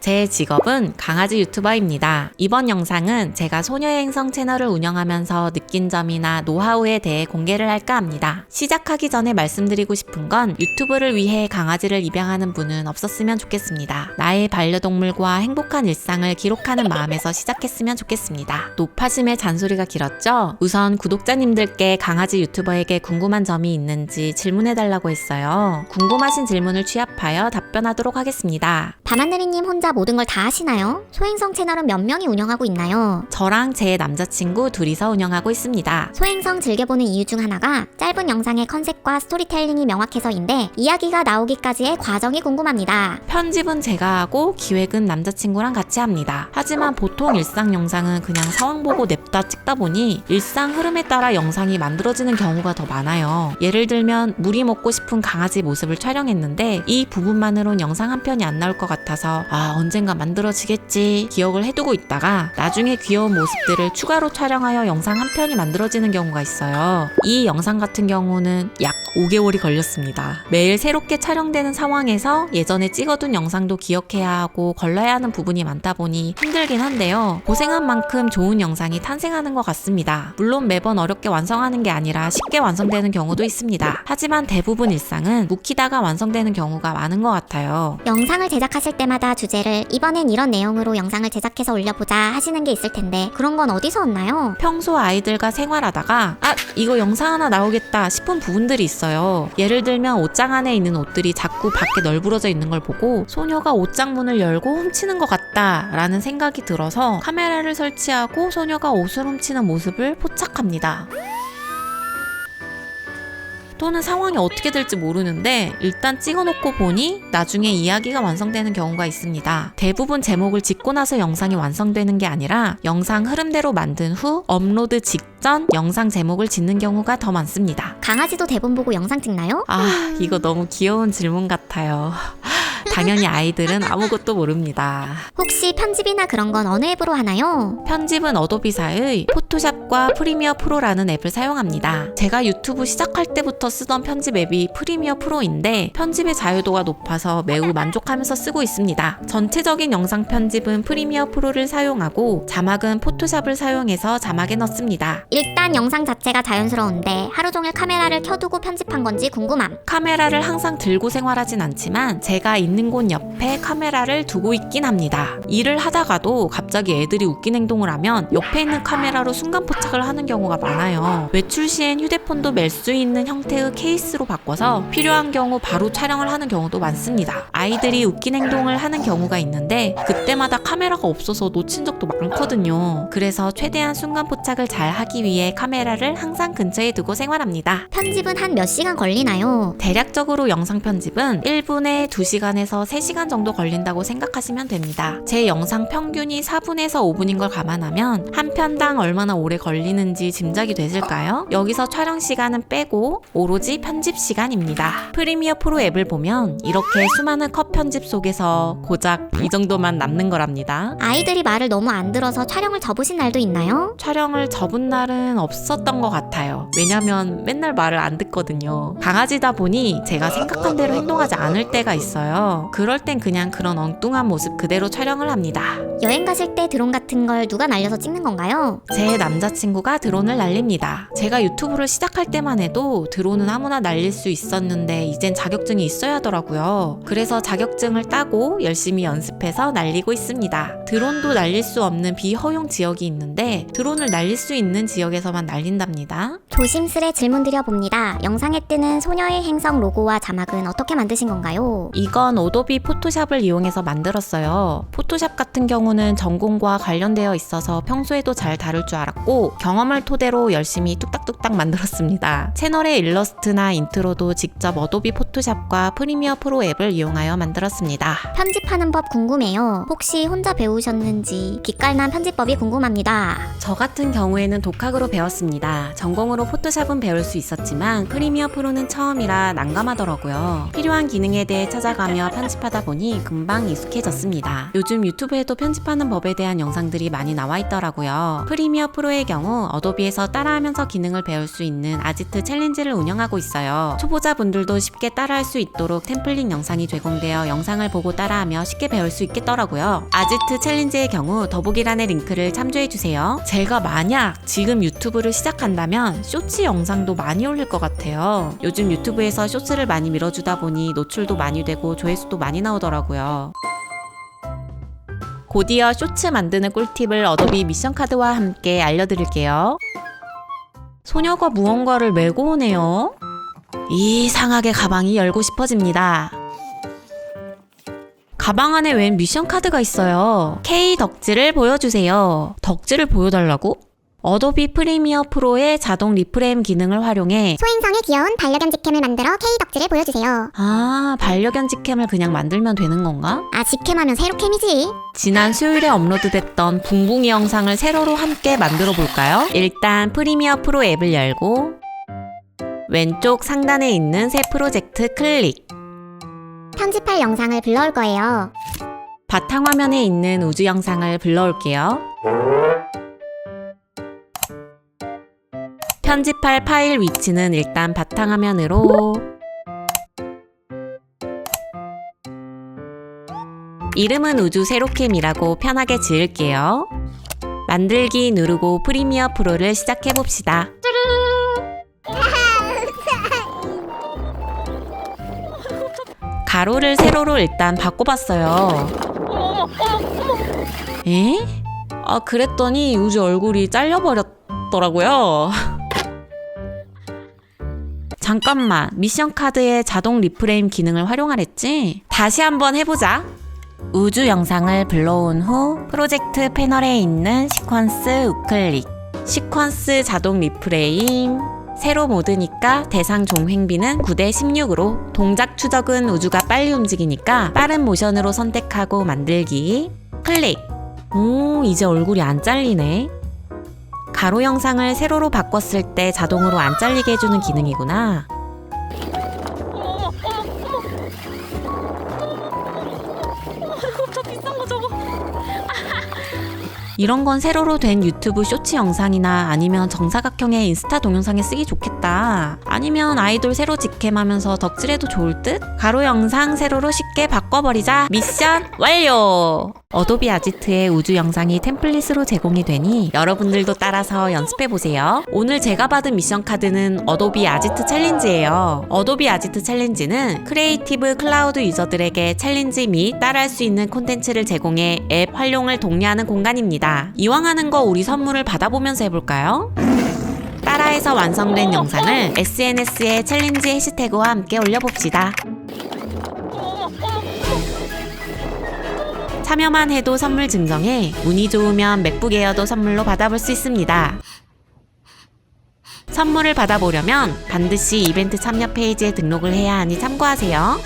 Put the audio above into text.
제 직업은 강아지 유튜버입니다. 이번 영상은 제가 소녀의 행성 채널을 운영하면서 느낀 점이나 노하우에 대해 공개를 할까 합니다. 시작하기 전에 말씀드리고 싶은 건 유튜브를 위해 강아지를 입양하는 분은 없었으면 좋겠습니다. 나의 반려동물과 행복한 일상을 기록하는 마음에서 시작했으면 좋겠습니다. 노파심의 잔소리가 길었죠? 우선 구독자님들께 강아지 유튜버에게 궁금한 점이 있는지 질문해달라고 했어요. 궁금하신 질문을 취합하여 답변하도록 하겠습니다. 밤하늘이님 혼자 모든 걸 다 하시나요? 소행성 채널은 몇 명이 운영하고 있나요? 저랑 제 남자친구 둘이서 운영하고 있습니다. 소행성 즐겨보는 이유 중 하나가 짧은 영상의 컨셉과 스토리텔링이 명확해서인데 이야기가 나오기까지의 과정이 궁금합니다. 편집은 제가 하고 기획은 남자친구랑 같이 합니다. 하지만 보통 일상 영상은 그냥 상황 보고 냅다 찍다 보니 일상 흐름에 따라 영상이 만들어지는 경우가 더 많아요. 예를 들면 물이 먹고 싶은 강아지 모습을 촬영했는데 이 부분만으론 영상 한 편이 안 나올 것 같아서 아 언젠가 만들어지겠지 기억을 해두고 있다가 나중에 귀여운 모습들을 추가로 촬영하여 영상 한 편이 만들어지는 경우가 있어요. 이 영상 같은 경우는 약 5개월이 걸렸습니다. 매일 새롭게 촬영되는 상황에서 예전에 찍어둔 영상도 기억해야 하고 걸러야 하는 부분이 많다 보니 힘들긴 한데요. 고생한 만큼 좋은 영상이 탄생하는 것 같습니다. 물론 매번 어렵게 완성하는 게 아니라 쉽게 완성되는 경우도 있습니다. 하지만 대부분 일상은 묵히다가 완성되는 경우가 많은 것 같아요. 영상을 제작하실 때마다 주제를 이번엔 이런 내용으로 영상을 제작해서 올려보자 하시는 게 있을 텐데 그런 건 어디서 얻나요? 평소 아이들과 생활하다가 아 이거 영상 하나 나오겠다 싶은 부분들이 있어요. 예를 들면 옷장 안에 있는 옷들이 자꾸 밖에 널브러져 있는 걸 보고 소녀가 옷장 문을 열고 훔치는 것 같다라는 생각이 들어서 카메라를 설치하고 소녀가 옷을 훔치는 모습을 포착합니다. 또는 상황이 어떻게 될지 모르는데 일단 찍어놓고 보니 나중에 이야기가 완성되는 경우가 있습니다. 대부분 제목을 짓고 나서 영상이 완성되는 게 아니라 영상 흐름대로 만든 후 업로드 직전 영상 제목을 짓는 경우가 더 많습니다. 강아지도 대본 보고 영상 찍나요? 아, 이거 너무 귀여운 질문 같아요. 당연히 아이들은 아무것도 모릅니다. 혹시 편집이나 그런 건 어느 앱으로 하나요? 편집은 어도비사의 포토샵과 프리미어 프로라는 앱을 사용합니다. 제가 유튜브 시작할 때부터 쓰던 편집 앱이 프리미어 프로인데 편집의 자유도가 높아서 매우 만족하면서 쓰고 있습니다. 전체적인 영상 편집은 프리미어 프로를 사용하고 자막은 포토샵을 사용해서 자막에 넣습니다. 일단 영상 자체가 자연스러운데 하루 종일 카메라를 켜두고 편집한 건지 궁금함. 카메라를 항상 들고 생활하진 않지만 제가 있는 곳 옆에 카메라를 두고 있긴 합니다. 일을 하다가도 갑자기 애들이 웃긴 행동을 하면 옆에 있는 카메라로 순간 포착을 하는 경우가 많아요. 외출 시엔 휴대폰도 멜 수 있는 형태의 케이스로 바꿔서 필요한 경우 바로 촬영을 하는 경우도 많습니다. 아이들이 웃긴 행동을 하는 경우가 있는데 그때마다 카메라가 없어서 놓친 적도 많거든요. 그래서 최대한 순간 포착을 잘 하기 위해 카메라를 항상 근처에 두고 생활합니다. 편집은 한 몇 시간 걸리나요? 대략적으로 영상 편집은 1분에 2시간에서 3시간 정도 걸린다고 생각하시면 됩니다. 제 영상 평균이 4분에서 5분인 걸 감안하면 한 편당 얼마나 오래 걸리는지 짐작이 되실까요? 여기서 촬영 시간은 빼고 오로지 편집 시간입니다. 프리미어 프로 앱을 보면 이렇게 수많은 컷 편집 속에서 고작 이 정도만 남는 거랍니다. 아이들이 말을 너무 안 들어서 촬영을 접으신 날도 있나요? 촬영을 접은 날은 없었던 것 같아요. 왜냐면 맨날 말을 안 듣거든요. 강아지다 보니 제가 생각한 대로 행동하지 않을 때가 있어요. 그럴 땐 그냥 그런 엉뚱한 모습 그대로 촬영을 합니다. 여행 가실 때 드론 같은 걸 누가 날려서 찍는 건가요? 제 남자친구가 드론을 날립니다. 제가 유튜브를 시작할 때만 해도 드론은 아무나 날릴 수 있었는데 이젠 자격증이 있어야 하더라고요. 그래서 자격증을 따고 열심히 연습해서 날리고 있습니다. 드론도 날릴 수 없는 비허용 지역이 있는데 드론을 날릴 수 있는 지역에서만 날린답니다. 조심스레 질문 드려봅니다. 영상에 뜨는 소녀의 행성 로고와 자막은 어떻게 만드신 건가요? 이건 오도비 포토샵을 이용해서 만들었어요. 포토샵 같은 경우 는 전공과 관련되어 있어서 평소에도 잘 다룰 줄 알았고 경험을 토대로 열심히 뚝딱뚝딱 만들었습니다. 채널의 일러스트나 인트로도 직접 어도비 포토샵과 프리미어 프로 앱을 이용하여 만들었습니다. 편집하는 법 궁금해요. 혹시 혼자 배우셨는지 기깔난 편집법이 궁금합니다. 저 같은 경우에는 독학으로 배웠습니다. 전공으로 포토샵은 배울 수 있었지만 프리미어 프로는 처음이라 난감하더라고요. 필요한 기능에 대해 찾아가며 편집하다 보니 금방 익숙해졌습니다. 요즘 유튜브에도 편집 편집하는 법에 대한 영상들이 많이 나와 있더라고요. 프리미어 프로의 경우 어도비에서 따라하면서 기능을 배울 수 있는 아지트 챌린지를 운영하고 있어요. 초보자분들도 쉽게 따라할 수 있도록 템플릿 영상이 제공되어 영상을 보고 따라하며 쉽게 배울 수 있겠더라고요. 아지트 챌린지의 경우 더보기란의 링크를 참조해주세요. 제가 만약 지금 유튜브를 시작한다면 쇼츠 영상도 많이 올릴 것 같아요. 요즘 유튜브에서 쇼츠를 많이 밀어주다 보니 노출도 많이 되고 조회수도 많이 나오더라고요. 곧이어 쇼츠 만드는 꿀팁을 어도비 미션 카드와 함께 알려드릴게요. 소녀가 무언가를 메고 오네요. 이상하게 가방이 열고 싶어집니다. 가방 안에 웬 미션 카드가 있어요. K 덕질을 보여주세요. 덕질을 보여달라고? 어도비 프리미어 프로의 자동 리프레임 기능을 활용해 소행성의 귀여운 반려견 직캠을 만들어 K 덕질을 보여주세요. 아 반려견 직캠을 그냥 만들면 되는 건가? 아 직캠하면 새로 캠이지. 지난 수요일에 업로드됐던 붕붕이 영상을 세로로 함께 만들어 볼까요? 일단 프리미어 프로 앱을 열고 왼쪽 상단에 있는 새 프로젝트 클릭 편집할 영상을 불러올 거예요. 바탕화면에 있는 우주 영상을 불러올게요. 편집할 파일 위치는 일단 바탕화면으로 이름은 우주 세로캠이라고 편하게 지을게요. 만들기 누르고 프리미어 프로를 시작해 봅시다. 가로를 세로로 일단 바꿔봤어요. 에? 아, 그랬더니 우주 얼굴이 잘려버렸더라고요. 잠깐만, 미션 카드의 자동 리프레임 기능을 활용하랬지? 다시 한번 해보자. 우주 영상을 불러온 후 프로젝트 패널에 있는 시퀀스 우클릭. 시퀀스 자동 리프레임. 세로 모드니까 대상 종횡비는 9대 16으로 동작 추적은 우주가 빨리 움직이니까 빠른 모션으로 선택하고 만들기. 클릭. 오, 이제 얼굴이 안 잘리네. 가로 영상을 세로로 바꿨을 때 자동으로 안 잘리게 해주는 기능이구나. 이 런 건 세로로 된 유튜브 쇼츠 영상이나 아니면 정사각형의 인스타 동영상에 쓰기 좋겠다. 아니면 아이돌 세로 직캠하면서 덕질해도 좋을 듯? 가로 영상 세로로 쉽게 바꿔버리자. 미션 완료! 어도비 아지트의 우주 영상이 템플릿으로 제공이 되니 여러분들도 따라서 연습해보세요. 오늘 제가 받은 미션 카드는 어도비 아지트 챌린지예요. 어도비 아지트 챌린지는 크리에이티브 클라우드 유저들에게 챌린지 및 따라할 수 있는 콘텐츠를 제공해 앱 활용을 독려하는 공간입니 다. 이왕 하는 거 우리 선물을 받아보면서 해볼까요? 따라해서 완성된 영상을 SNS에 챌린지 해시태그와 함께 올려봅시다. 참여만 해도 선물 증정해 운이 좋으면 맥북 에어도 선물로 받아볼 수 있습니다. 선물을 받아보려면 반드시 이벤트 참여 페이지에 등록을 해야 하니 참고하세요.